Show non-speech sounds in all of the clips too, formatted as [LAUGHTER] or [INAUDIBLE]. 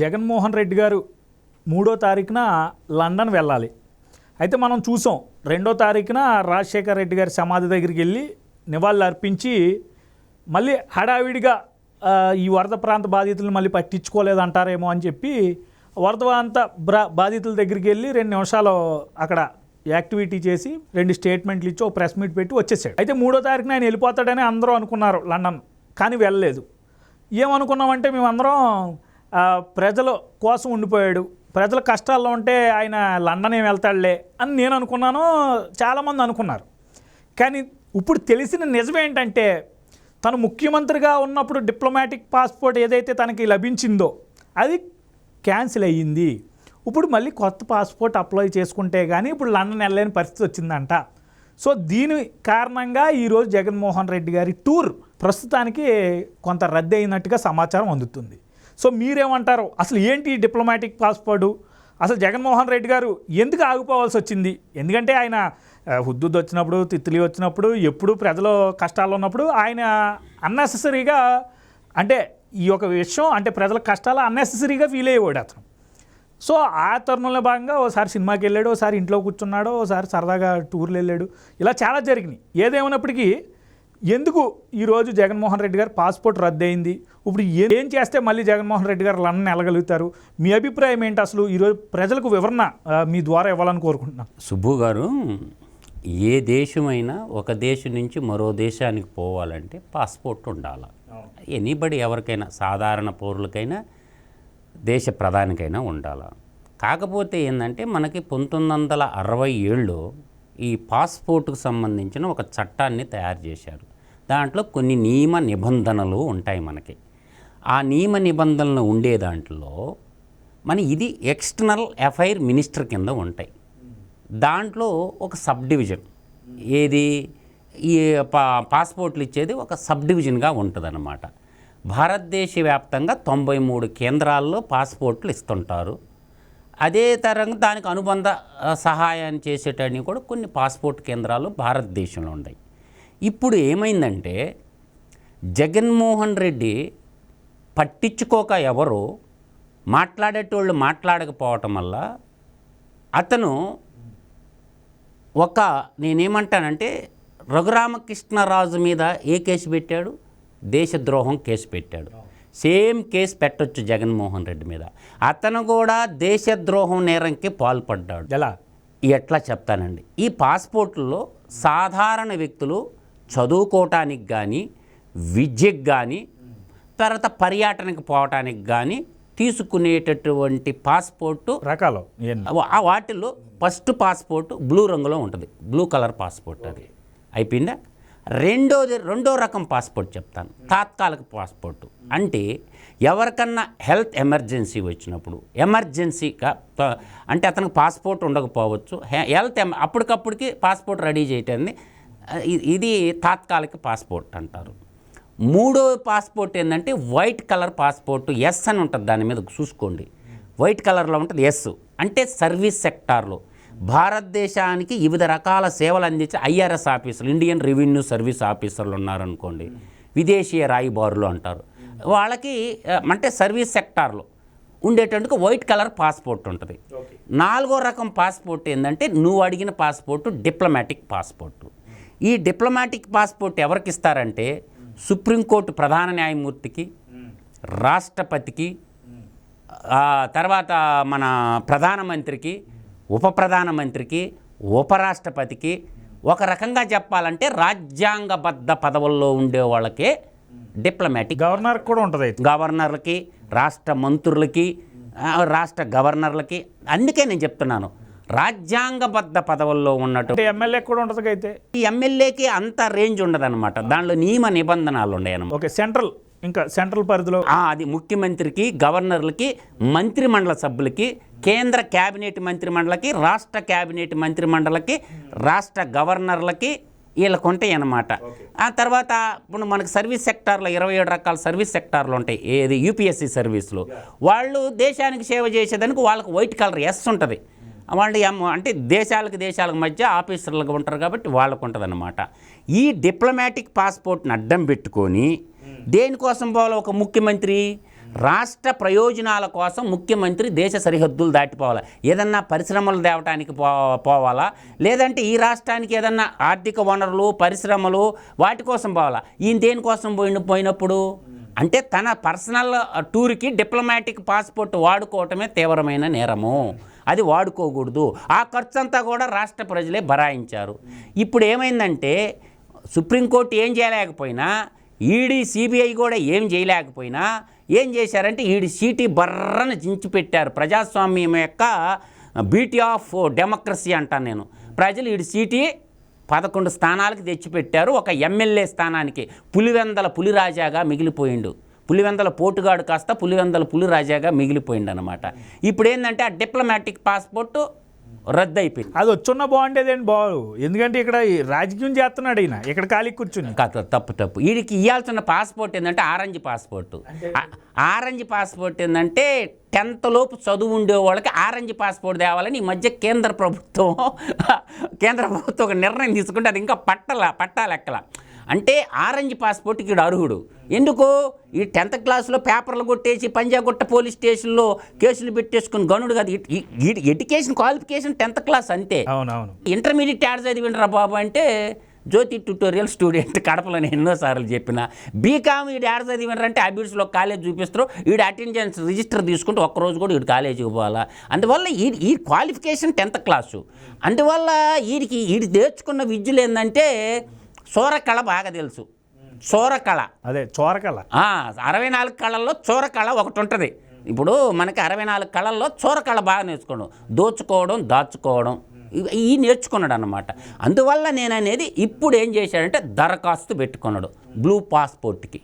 జగన్మోహన్ రెడ్డి గారు మూడో తారీఖున లండన్ వెళ్ళాలి. అయితే మనం చూసాం రెండో తారీఖున రాజశేఖర్ రెడ్డి గారి సమాధి దగ్గరికి వెళ్ళి నివాళులు అర్పించి మళ్ళీ హడావిడిగా ఈ వరద ప్రాంత బాధితులను మళ్ళీ పట్టించుకోలేదంటారేమో అని చెప్పి వరద ప్రాంత బాధితుల దగ్గరికి వెళ్ళి రెండు నిమిషాలు అక్కడ యాక్టివిటీ చేసి రెండు స్టేట్మెంట్లు ఇచ్చి ఒక ప్రెస్ మీట్ పెట్టి వచ్చేసాడు. అయితే మూడో తారీఖున ఆయన వెళ్ళిపోతాడని అందరూ అనుకున్నారు లండన్ కానీ వెళ్ళలేదు. ఏమనుకున్నామంటే మేమందరం ప్రజల కోసం ఉండిపోయాడు. ప్రజల కష్టాల్లో ఉంటే ఆయన లండన్ ఏం వెళ్తాడులే అని నేను అనుకున్నాను చాలామంది అనుకున్నారు. కానీ ఇప్పుడు తెలిసిన నిజం ఏంటంటే తను ముఖ్యమంత్రిగా ఉన్నప్పుడు డిప్లొమాటిక్ పాస్పోర్ట్ ఏదైతే తనకి లభించిందో అది క్యాన్సిల్ అయ్యింది. ఇప్పుడు మళ్ళీ కొత్త పాస్పోర్ట్ అప్లై చేసుకుంటే కానీ ఇప్పుడు లండన్ వెళ్ళలేని పరిస్థితి వచ్చిందంట. సో దీని కారణంగా ఈరోజు జగన్మోహన్ రెడ్డి గారి టూర్ ప్రస్తుతానికి కొంత రద్దు అయినట్టుగా సమాచారం అందుతుంది. సో మీరేమంటారు? అసలు ఏంటి ఈ డిప్లొమాటిక్ పాస్పోర్టు అసలు జగన్మోహన్ రెడ్డి గారు ఎందుకు ఆగిపోవాల్సి వచ్చింది? ఎందుకంటే ఆయన హుద్దుద్దు వచ్చినప్పుడు తిత్తులి వచ్చినప్పుడు ఎప్పుడు ప్రజలు కష్టాలు ఉన్నప్పుడు ఆయన అన్నెసెసరీగా అంటే ఈ యొక్క విషయం అంటే ప్రజల కష్టాలు అన్నెసెసరీగా ఫీల్ అయ్యేవాడు అతను. సో ఆ తరుణంలో భాగంగా ఓసారి సినిమాకి వెళ్ళాడు ఓసారి ఇంట్లో కూర్చున్నాడు ఓసారి సరదాగా టూర్లు వెళ్ళాడు. ఇలా చాలా జరిగినాయి. ఏదేమైనప్పటికీ ఎందుకు ఈరోజు జగన్మోహన్ రెడ్డి గారు పాస్పోర్ట్ రద్దయింది? ఇప్పుడు ఏ- చేస్తే మళ్ళీ జగన్మోహన్ రెడ్డి గారు లండన్ వెళ్ళగలుగుతారు మీ అభిప్రాయం ఏంటి అసలు? ఈరోజు ప్రజలకు వివరణ మీ ద్వారా ఇవ్వాలని కోరుకుంటున్నాను సుబ్బు గారు ఏ దేశమైనా ఒక దేశం నుంచి మరో దేశానికి పోవాలంటే పాస్పోర్ట్ ఉండాలి. ఎనీబడి ఎవరికైనా సాధారణ పౌరులకైనా దేశ ప్రధానికైనా ఉండాలి. కాకపోతే ఏంటంటే మనకి పంతొమ్మిది వందల అరవై ఏళ్ళు ఈ పాస్పోర్ట్కు సంబంధించిన ఒక చట్టాన్ని తయారు చేశారు. దాంట్లో కొన్ని నియమ నిబంధనలు ఉంటాయి మనకి. ఆ నియమ నిబంధనలు ఉండే దాంట్లో మన ఇది ఎక్స్టర్నల్ అఫైర్ మినిస్టర్ కింద ఉంటాయి. దాంట్లో ఒక సబ్ డివిజన్ ఏది? ఈ పా పాస్పోర్ట్లు ఇచ్చేది ఒక సబ్ డివిజన్గా ఉంటుంది భారతదేశ వ్యాప్తంగా తొంభై మూడు కేంద్రాల్లో పాస్పోర్ట్లు ఇస్తుంటారు. అదే తరంగా దానికి అనుబంధ సహాయాన్ని చేసేటన్ని కూడా కొన్ని పాస్పోర్ట్ కేంద్రాలు భారతదేశంలో ఉన్నాయి ఇప్పుడు ఏమైందంటే జగన్మోహన్ రెడ్డి పట్టించుకోక ఎవరు మాట్లాడేటోళ్ళు మాట్లాడకపోవటం వల్ల అతను ఒక నేనేమంటానంటే రఘురామకృష్ణరాజు మీద ఏ కేసు పెట్టాడు? దేశద్రోహం కేసు పెట్టాడు. సేమ్ కేసు పెట్టొచ్చు జగన్మోహన్ రెడ్డి మీద. అతను కూడా దేశద్రోహం నేరంకి పాల్పడ్డాడు. ఎలా? ఎట్లా చెప్తానండి? ఈ పాస్పోర్ట్లో సాధారణ వ్యక్తులు చదువుకోవటానికి కానీ విద్యకు కానీ తర్వాత పర్యటనకు పోవటానికి కానీ తీసుకునేటటువంటి పాస్పోర్టు రకాలు ఆ వాటిల్లో ఫస్ట్ పాస్పోర్ట్ బ్లూ రంగులో ఉంటుంది. బ్లూ కలర్ పాస్పోర్ట్ అది. అయిపోయిందా? రెండోది రెండో రకం పాస్పోర్ట్ చెప్తాను. తాత్కాలిక పాస్పోర్ట్. అంటే ఎవరికన్నా హెల్త్ ఎమర్జెన్సీ వచ్చినప్పుడు ఎమర్జెన్సీగా అంటే అతనికి పాస్పోర్ట్ ఉండకపోవచ్చు. హెల్త్ ఎమ అప్పటికప్పటికి పాస్పోర్ట్ రెడీ చేయటాన్ని ఇది తాత్కాలిక పాస్పోర్ట్ అంటారు. మూడో పాస్పోర్ట్ ఏంటంటే వైట్ కలర్ పాస్పోర్ట్ ఎస్ అని ఉంటుంది దాని మీద చూసుకోండి. వైట్ కలర్లో ఉంటుంది ఎస్. అంటే సర్వీస్ సెక్టార్లో. భారతదేశానికి వివిధ రకాల సేవలు అందించే ఐఆర్ఎస్ ఆఫీసర్లు ఇండియన్ రెవెన్యూ సర్వీస్ ఆఫీసర్లు ఉన్నారనుకోండి విదేశీయ రాయబారులు అంటారు. వాళ్ళకి అంటే సర్వీస్ సెక్టార్లో ఉండేటందుకు వైట్ కలర్ పాస్పోర్ట్ ఉంటుంది. నాలుగో రకం పాస్పోర్ట్ ఏంటంటే నువ్వు అడిగిన పాస్పోర్ట్ డిప్లొమాటిక్ పాస్పోర్ట్. ఈ డిప్లొమాటిక్ పాస్పోర్ట్ ఎవరికి ఇస్తారంటే సుప్రీంకోర్టు ప్రధాన న్యాయమూర్తికి రాష్ట్రపతికి తర్వాత మన ప్రధానమంత్రికి ఉప ప్రధానమంత్రికి ఉపరాష్ట్రపతికి ఒక రకంగా చెప్పాలంటే రాజ్యాంగబద్ధ పదవుల్లో ఉండే వాళ్ళకే డిప్లొమాటిక్ గవర్నర్ కూడా ఉంటుంది గవర్నర్లకి రాష్ట్ర మంత్రులకి రాష్ట్ర గవర్నర్లకి అందుకే నేను చెప్తున్నాను. రాజ్యాంగబద్ధ పదవుల్లో ఉన్నట్టు. ఎమ్మెల్యే కూడా ఉంటుంది అయితే? ఈ ఎమ్మెల్యేకి అంత రేంజ్ ఉండదన్నమాట. దానిలో నియమ నిబంధనలు ఉన్నాయన్నమాట. ఓకే సెంట్రల్ ఇంకా సెంట్రల్ పరిధిలో. అది ముఖ్యమంత్రికి గవర్నర్లకి మంత్రిమండల సభ్యులకి కేంద్ర కేబినెట్ మంత్రిమండలకి రాష్ట్ర కేబినెట్ మంత్రిమండలకి రాష్ట్ర గవర్నర్లకి వీళ్ళకు ఉంటాయి అన్నమాట ఆ తర్వాత ఇప్పుడు మనకు సర్వీస్ సెక్టార్లో ఇరవై ఏడు రకాల సర్వీస్ సెక్టార్లు ఉంటాయి. ఏది యూపీఎస్సీ సర్వీసులు. వాళ్ళు దేశానికి సేవ చేసేదానికి వాళ్ళకి వైట్ కలర్ ఎస్ ఉంటుంది. వాళ్ళు అంటే దేశాలకు దేశాలకు మధ్య ఆఫీసర్లుగా ఉంటారు కాబట్టి వాళ్ళకు ఉంటుంది ఈ డిప్లొమాటిక్ పాస్పోర్ట్ని అడ్డం పెట్టుకొని దేనికోసం పోవాలి ఒక ముఖ్యమంత్రి? రాష్ట్ర ప్రయోజనాల కోసం ముఖ్యమంత్రి దేశ సరిహద్దులు దాటిపోవాలి? ఏదన్నా పరిశ్రమలు తేవటానికి పో పోవాలా? లేదంటే ఈ రాష్ట్రానికి ఏదన్నా ఆర్థిక వనరులు పరిశ్రమలు వాటి కోసం పోవాలా? ఈయన దేనికోసం పోయిన పోయినప్పుడు? అంటే తన పర్సనల్ టూర్కి డిప్లొమాటిక్ పాస్పోర్ట్ వాడుకోవటమే తీవ్రమైన నేరము. అది వాడుకోకూడదు. ఆ ఖర్చు అంతా కూడా రాష్ట్ర ప్రజలే భరాయించారు ఇప్పుడు ఏమైందంటే సుప్రీంకోర్టు ఏం చేయలేకపోయినా ఈడీ సిబిఐ కూడా ఏం చేయలేకపోయినా ఏం చేశారంటే ఈడి సీటీ బర్రను జించి పెట్టారు. ప్రజాస్వామ్యం యొక్క బ్యూటీ ఆఫ్ డెమోక్రసీ అంటాను నేను. ప్రజలు ఈడి సీటీ పదకొండు స్థానాలకు తెచ్చిపెట్టారు. ఒక ఎమ్మెల్యే స్థానానికి పులివెందల పులిరాజాగా మిగిలిపోయిండు. పులివెందల పోటుగాడు కాస్త పులివెందల పులిరాజాగా మిగిలిపోయిండు అనమాట ఇప్పుడు ఏంటంటే ఆ డిప్లొమాటిక్ పాస్పోర్టు రద్దు అయిపోయింది అది వచ్చున్న బాగుండేదండి బాగు ఎందుకంటే ఇక్కడ రాజకీయం చేస్తున్నాడు ఈయన. ఇక్కడ ఖాళీ కూర్చుని. కాదు తప్పు తప్పు. వీడికి ఇవ్వాల్సిన పాస్పోర్ట్ ఏంటంటే ఆరెంజ్ పాస్పోర్ట్. ఆరెంజ్ పాస్పోర్ట్ ఏంటంటే టెన్త్ లోపు చదువు ఉండే వాళ్ళకి ఆరెంజ్ పాస్పోర్ట్ తేవాలని ఈ మధ్య కేంద్ర ప్రభుత్వం [LAUGHS] కేంద్ర ప్రభుత్వం ఒక నిర్ణయం తీసుకుంటే అది ఇంకా పట్టల పట్టాలెక్కల. అంటే ఆరెంజ్ పాస్పోర్ట్కి ఈడు అర్హుడు. ఎందుకు? ఈ టెన్త్ క్లాస్లో పేపర్లు కొట్టేసి పంజాగుట్ట పోలీస్ స్టేషన్లో కేసులు పెట్టేసుకుని గనుడు కాదు. ఎడ్యుకేషన్ క్వాలిఫికేషన్ టెన్త్ క్లాస్ అంతే. అవునవును. ఇంటర్మీడియట్ యాడ్ చదివిండ్రా బాబు అంటే జ్యోతి ట్యూటోరియల్ స్టూడెంట్ కడపలో నేను ఎన్నోసార్లు చెప్పిన. బీకామ్ ఈడు యాడ్ చదివిండ్రా అంటే అబిడ్స్లో కాలేజ్ చూపిస్తారు. ఈడు అటెండెన్స్ రిజిస్టర్ తీసుకుంటే ఒక్కరోజు కూడా ఈడు కాలేజీకి పోవాలా? అందువల్ల ఈ ఈ క్వాలిఫికేషన్ టెన్త్ క్లాసు. అందువల్ల వీడికి వీడి నేర్చుకున్న విద్యలు ఏంటంటే సూరకళ బాగా తెలుసు. సూరకళ అదే చోరకల ఆ, అరవై నాలుగు కళల్లో చోర కళ ఒకటి ఉంటుంది. ఇప్పుడు మనకి అరవై నాలుగు కళల్లో చోర కళ బాగా నేర్చుకోవడం దోచుకోవడం దాచుకోవడం ఇవి నేర్చుకున్నాడు అనమాట అందువల్ల నేను అనేది ఇప్పుడు ఏం చేశాడంటే దరఖాస్తు పెట్టుకున్నాడు బ్లూ పాస్పోర్ట్కి.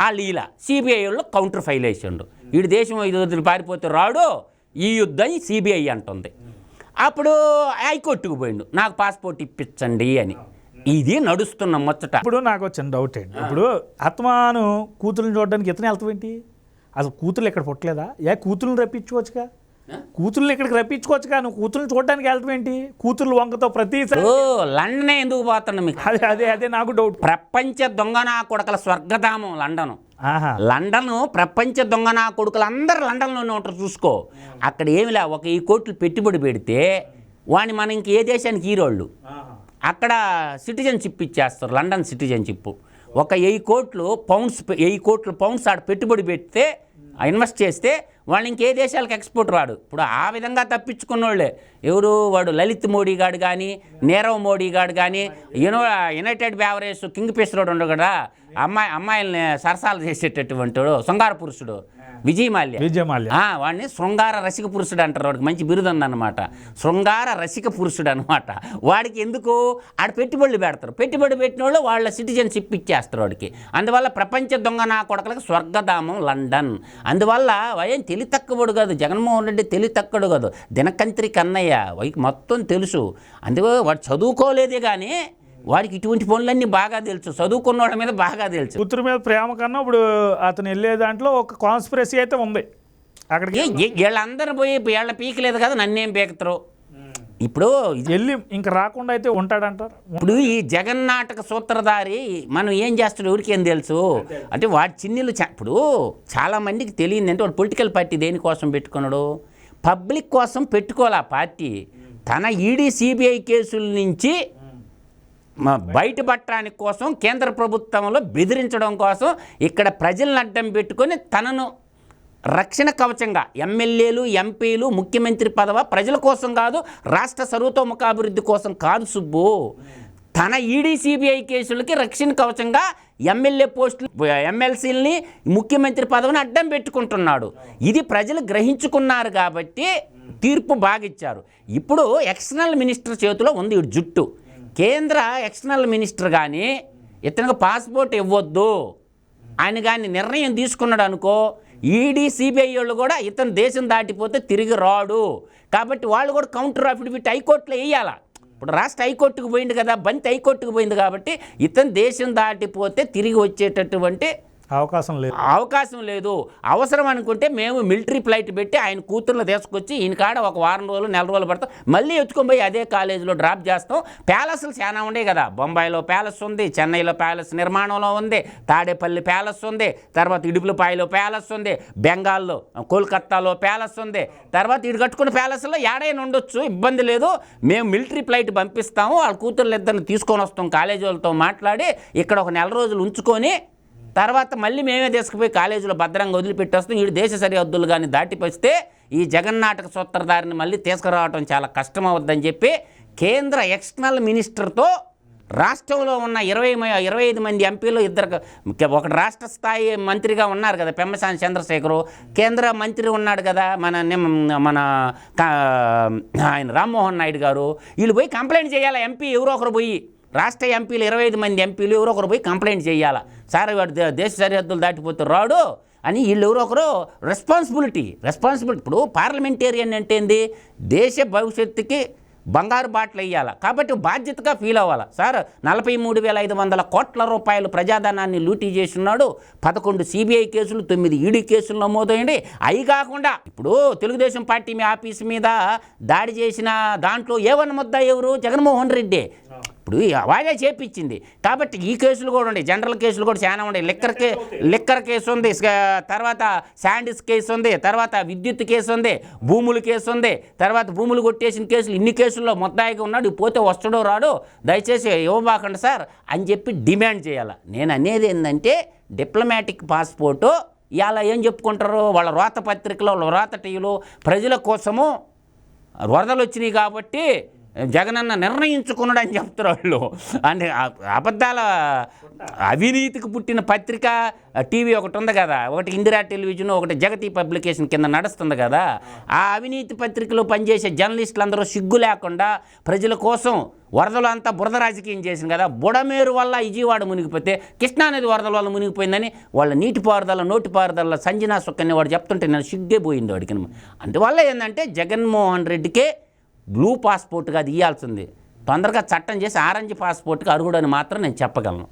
ఆ లీల సిబిఐ వాళ్ళు కౌంటర్ ఫైల్ వేసిండు. వీడి దేశం ఐదు వదిలి పారిపోతే రాడు ఈ యుద్ధం సిబిఐ అంటుంది. అప్పుడు హైకోర్టుకు పోయిండు. నాకు పాస్పోర్ట్ ఇప్పించండి అని. ఇది నడుస్తున్న ముచ్చట. ఇప్పుడు నాకు వచ్చిన డౌట్ ఏంటి ఇప్పుడు ఆత్మాను కూతురుని చూడడానికి ఇతను వెళ్తావేంటి అసలు కూతురు ఇక్కడ పుట్టలేదా? ఏ కూతురుని రప్పించుకోవచ్చుగా? కూతుర్ని ఇక్కడికి రప్పించుకోవచ్చుగా? నువ్వు కూతురుని చూడడానికి వెళ్తావేంటి కూతురు వంకతో ప్రతిసారి ఓ లండనే ఎందుకు పోతున్నా మీకు? అదే అదే అదే నాకు డౌట్ ప్రపంచ దొంగనా కొడకల స్వర్గధామం లండన్. ఆహా. లండన్ ప్రపంచ దొంగనా కొడుకులు అందరు లండన్లోనే ఉంటారు చూసుకో. అక్కడ ఏమి లే ఒక ఈ కోట్లు పెట్టుబడి పెడితే వాడిని మనం ఇంక ఏ దేశానికి హీరోళ్ళు? అక్కడ సిటిజన్షిప్ ఇచ్చేస్తారు లండన్ సిటిజన్షిప్. ఒక వెయ్యి కోట్లు పౌండ్స్ పె- వెయ్యి కోట్లు పౌండ్స్ ఆడ పెట్టుబడి పెడితే ఇన్వెస్ట్ చేస్తే వాళ్ళు ఇంకే దేశాలకు ఎక్స్పోర్ట్ రాడు. ఇప్పుడు ఆ విధంగా తప్పించుకున్నోళ్ళే. ఎవరు? వాడు లలిత్ మోడీ గాడు కానీ నీరవ్ మోడీ గాడు కానీ you know united beverage king పిస్రోడ్ ఉండడు కదా. అమ్మాయి అమ్మాయిల్ని సరసాలు చేసేటటువంటి వాడు శృంగార పురుషుడు. విజయ్ మాల్య విజయమాల్య. ఆ, వాడిని శృంగార రసిక పురుషుడు అంటారు వాడికి. మంచి బిరుదు ఉందన్నమాట శృంగార రసిక పురుషుడు అనమాట వాడికి ఎందుకు? ఆడ పెట్టుబడులు పెడతారు. పెట్టుబడి పెట్టిన వాళ్ళు వాళ్ళ సిటిజన్షిప్ ఇచ్చేస్తారు వాడికి. అందువల్ల ప్రపంచ దొంగ నా కొడకలకు స్వర్గధామం లండన్. అందువల్ల ఏం తెలి తక్కువడు కాదు. జగన్మోహన్ రెడ్డి తెలి తక్కువడు కాదు. దినకంత్రి కన్నయ్య. వాడికి మొత్తం తెలుసు. అందువల్ల వాడు చదువుకోలేదే కానీ వాడికి ఇటువంటి పనులన్నీ బాగా తెలుసు. చదువుకున్న వాళ్ళ మీద బాగా తెలుసు. కూతురు మీద ప్రేమ కన్నా ఇప్పుడు అతను వెళ్ళే దాంట్లో ఒక కాన్స్పిరసీ అయితే ఉంది. అక్కడికి వీళ్ళందరూ పోయి వీళ్ళ పీకలేదు కదా నన్నేం పీకుతారు ఇప్పుడు వెళ్ళి ఇంకా రాకుండా అయితే ఉంటాడంటారు. ఇప్పుడు ఈ జగన్నాటక సూత్రధారి మనం ఏం చేస్తాడు ఎవరికి ఏం తెలుసు? అంటే వాడి చిన్నీళ్ళు ఇప్పుడు చాలా మందికి తెలియదు అంటే వాడు పొలిటికల్ పార్టీ దేనికోసం పెట్టుకున్నాడు? పబ్లిక్ కోసం పెట్టుకోవాలి ఆ పార్టీ. తన ఈడీ సిబిఐ కేసుల నుంచి బయటపడటానికి కోసం కేంద్ర ప్రభుత్వంలో బెదిరించడం కోసం ఇక్కడ ప్రజలను అడ్డం పెట్టుకొని తనను రక్షణ కవచంగా ఎమ్మెల్యేలు ఎంపీలు ముఖ్యమంత్రి పదవ ప్రజల కోసం కాదు రాష్ట్ర సర్వతోముఖాభివృద్ధి కోసం కాదు సుబ్బు. తన ఈడీ సిబిఐ కేసులకి రక్షణ కవచంగా ఎమ్మెల్యే పోస్టులు ఎమ్మెల్సీలని ముఖ్యమంత్రి పదవిని అడ్డం పెట్టుకుంటున్నాడు. ఇది ప్రజలు గ్రహించుకున్నారు కాబట్టి తీర్పు బాగిచ్చారు. ఇప్పుడు ఎక్స్టర్నల్ మినిస్టర్ చేతిలో ఉంది ఈ జుట్టు. కేంద్ర ఎక్స్టర్నల్ మినిస్టర్ కానీ ఇతనికి పాస్పోర్ట్ ఇవ్వద్దు. ఆయన కానీ నిర్ణయం తీసుకున్నాడు అనుకో ఈడీ సిబిఐ వాళ్ళు కూడా ఇతను దేశం దాటిపోతే తిరిగి రాడు. కాబట్టి వాళ్ళు కూడా కౌంటర్ అఫిడవిట్ హైకోర్టులో వేయాల ఇప్పుడు రాష్ట్ర హైకోర్టుకు పోయింది కదా బంతి హైకోర్టుకు పోయింది కాబట్టి ఇతను దేశం దాటిపోతే తిరిగి వచ్చేటటువంటి అవకాశం లేదు. అవకాశం లేదు. అవసరం అనుకుంటే మేము మిలిటరీ ఫ్లైట్ పెట్టి ఆయన కూతుర్లు తీసుకొచ్చి ఈయన కాడ ఒక వారం రోజులు నెల రోజులు పడతాం. మళ్ళీ ఎత్తుకొని పోయి అదే కాలేజీలో డ్రాప్ చేస్తాం. ప్యాలెస్లు చాలా ఉన్నాయి కదా. బొంబాయిలో ప్యాలెస్ ఉంది చెన్నైలో ప్యాలెస్ నిర్మాణంలో ఉంది తాడేపల్లి ప్యాలెస్ ఉంది తర్వాత ఇడుపులపాయలో ప్యాలెస్ ఉంది బెంగాల్లో కోల్కత్తాలో ప్యాలెస్ ఉంది. తర్వాత ఇటు కట్టుకున్న ప్యాలెస్లో ఏడైనా ఉండొచ్చు ఇబ్బంది లేదు. మేము మిలిటరీ ఫ్లైట్ పంపిస్తాము వాళ్ళ కూతుర్లు ఇద్దరిని తీసుకొని వస్తాం కాలేజీ వాళ్ళతో మాట్లాడి ఇక్కడ ఒక నెల రోజులు ఉంచుకొని తర్వాత మళ్ళీ మేమే తీసుకుపోయి కాలేజీలో భద్రంగా వదిలిపెట్టేస్తాం. వీడు దేశ సరిహద్దులు కానీ దాటిపోస్తే ఈ జగన్నాటక సూత్రధారిని మళ్ళీ తీసుకురావడం చాలా కష్టం అవుద్దని చెప్పి కేంద్ర ఎక్స్టర్నల్ మినిస్టర్తో రాష్ట్రంలో ఉన్న ఇరవై ఇరవై ఐదు మంది ఎంపీలు ఇద్దరు ఒకటి రాష్ట్ర స్థాయి మంత్రిగా ఉన్నారు కదా పెమ్మసాని చంద్రశేఖరు. కేంద్ర మంత్రి ఉన్నాడు కదా మన నిమ్- మన ఆయన రామ్మోహన్ నాయుడు గారు. వీళ్ళు పోయి కంప్లైంట్ చేయాలి? ఎంపీ ఎవరో ఒకరు పోయి. రాష్ట్ర ఎంపీలు ఇరవై ఐదు మంది ఎంపీలు ఎవరో ఒకరు పోయి కంప్లైంట్ చేయాలా? సార్ వాడు దేశ సరిహద్దులు దాటిపోతే రాడు అని వీళ్ళు ఎవరో ఒకరు రెస్పాన్సిబిలిటీ రెస్పాన్సిబిలిటీ ఇప్పుడు పార్లమెంటేరియన్ అంటే ఏంది? దేశ భవిష్యత్తుకి బంగారు బాటలు వేయాలి? కాబట్టి బాధ్యతగా ఫీల్ అవ్వాలి? సార్ నలభై మూడు వేల ఐదు వందల కోట్ల రూపాయలు ప్రజాధనాన్ని లూటీ చేస్తున్నాడు. పదకొండు సిబిఐ కేసులు తొమ్మిది ఈడీ కేసులు నమోదయ్యండి అవి కాకుండా ఇప్పుడు తెలుగుదేశం పార్టీ మీ ఆఫీస్ మీద దాడి చేసిన దాంట్లో ఏవన్న ముద్ద ఎవరు? జగన్మోహన్ రెడ్డి. ఇప్పుడు వాడే చేపించింది. కాబట్టి ఈ కేసులు కూడా ఉన్నాయి. జనరల్ కేసులు కూడా చాలా ఉన్నాయి. లిక్కర్ కే లిక్కర్ కేసు ఉంది తర్వాత శాండిస్ కేసు ఉంది తర్వాత విద్యుత్ కేసు ఉంది భూముల కేసు ఉంది తర్వాత భూములు కొట్టేసిన కేసులు. ఇన్ని కేసుల్లో మొత్తాయిగా ఉన్నాడు. పోతే వస్తాడో రాడు దయచేసి ఇవ్వబాకండి సార్ అని చెప్పి డిమాండ్ చేయాలి. నేను అనేది ఏంటంటే డిప్లొమాటిక్ పాస్పోర్టు. ఇలా ఏం చెప్పుకుంటారు? వాళ్ళ వ్రాత పత్రికలో వాళ్ళ వ్రాత టీవీలో ప్రజల కోసము వరదలు వచ్చినాయి కాబట్టి జగనన్న నిర్ణయించుకున్నాడు అని చెప్తారు వాళ్ళు. అంటే అబద్ధాల అవినీతికి పుట్టిన పత్రిక టీవీ ఒకటి ఉంది కదా ఒకటి ఇందిరా టెలివిజన్ ఒకటి జగతి పబ్లికేషన్ కింద నడుస్తుంది కదా. ఆ అవినీతి పత్రికలో పనిచేసే జర్నలిస్టులు అందరూ సిగ్గు లేకుండా ప్రజల కోసం వరదలు అంతా బురద రాజకీయం చేసింది కదా. బుడమేరు వల్ల విజయవాడ మునిగిపోతే కృష్ణానది వరదల వల్ల మునిగిపోయిందని వాళ్ళ నీటిపారుదల నోటిపారుదల సంజనా సుక్కని వాడు చెప్తుంటే నేను సిగ్గే పోయింది వాడికి. అందువల్ల ఏంటంటే జగన్మోహన్ రెడ్డికే బ్లూ పాస్పోర్ట్గా అది ఇవ్వాల్సింది తొందరగా చట్టం చేసి ఆరెంజ్ పాస్పోర్ట్కి అర్హుడని మాత్రం నేను చెప్పగలను.